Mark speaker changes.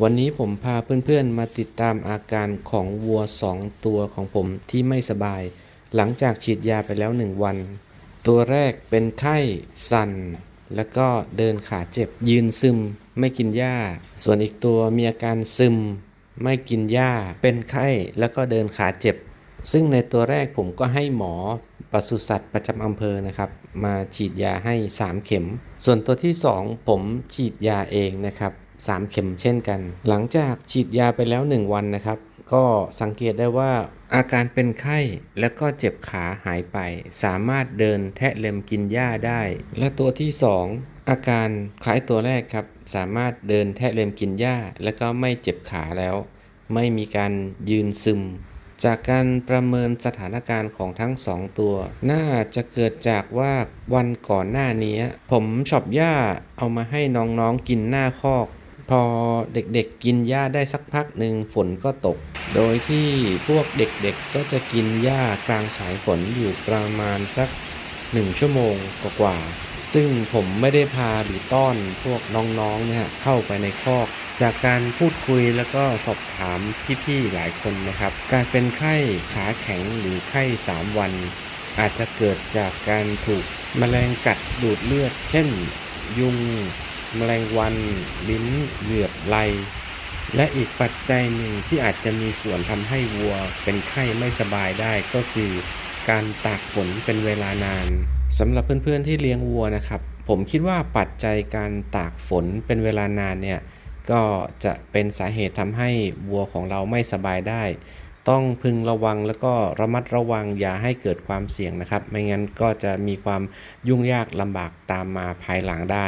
Speaker 1: วันนี้ผมพาเพื่อนๆมาติดตามอาการของวัว 2 ตัวของผมที่ไม่สบาย หลังจากฉีดยาไปแล้ว 1 วัน ตัวแรกเป็นไข้สั่น แล้วก็เดินขาเจ็บยืนซึม ไม่กินหญ้า ส่วนอีกตัวมีอาการซึม ไม่กินหญ้า เป็นไข้แล้วก็เดินขาเจ็บ ซึ่งในตัวแรกผมก็ให้หมอปศุสัตว์ประจำอำเภอนะครับ มาฉีดยาให้ 3 เข็ม ส่วนตัวที่ 2 ผมฉีดยาเองนะครับ 3 เข็มเช่นกัน หลังจากฉีดยาไปแล้ว 1 วันนะครับ ก็สังเกตได้ว่าอาการเป็นไข้แล้วก็เจ็บขาหายไป สามารถเดินแทะเล็มกินหญ้าได้ และตัวที่ 2 อาการคล้ายตัวแรกครับ สามารถเดินแทะเล็มกินหญ้า แล้วก็ไม่เจ็บขาแล้ว ไม่มีการยืนซึม จากการประเมินสถานการณ์ของทั้งสองตัว น่าจะเกิดจากว่าวันก่อนหน้านี้ ผมชอปหญ้าเอามาให้น้องๆกินหน้าคอก พอเด็กๆกินหญ้าได้สักพักหนึ่งฝนก็ตก โดยที่พวกเด็กๆก็จะกินหญ้ากลางสายฝนอยู่ประมาณสักหนึ่งชั่วโมงกว่าๆซึ่งผมไม่ได้พาหรือต้อนพวกน้องๆเนี่ยเข้าไปในคอก จากการพูดคุยแล้วก็สอบถามพี่ๆหลายคนนะครับ การเป็นไข้ขาแข็งหรือไข้ 3 วัน อาจจะเกิดจากการถูกแมลงกัดดูดเลือด เช่น ยุง แมลงวัน ลิ้นเหลือบไลและอีกปัจจัยหนึ่งที่อาจจะมีส่วนทำให้วัวเป็นไข้ไม่สบายได้ก็คือ การตากฝนเป็นเวลานานสำหรับเพื่อนๆที่เลี้ยงวัวนะครับ ผมคิดว่าปัจจัยการตากฝนเป็นเวลานานเนี่ยก็จะเป็นสาเหตุทำให้วัวของเราไม่สบายได้ ต้องพึงระวังแล้วก็ระมัดระวังอย่าให้เกิดความเสี่ยงนะครับ ไม่งั้นก็จะมีความยุ่งยากลำบากตามมาภายหลังได้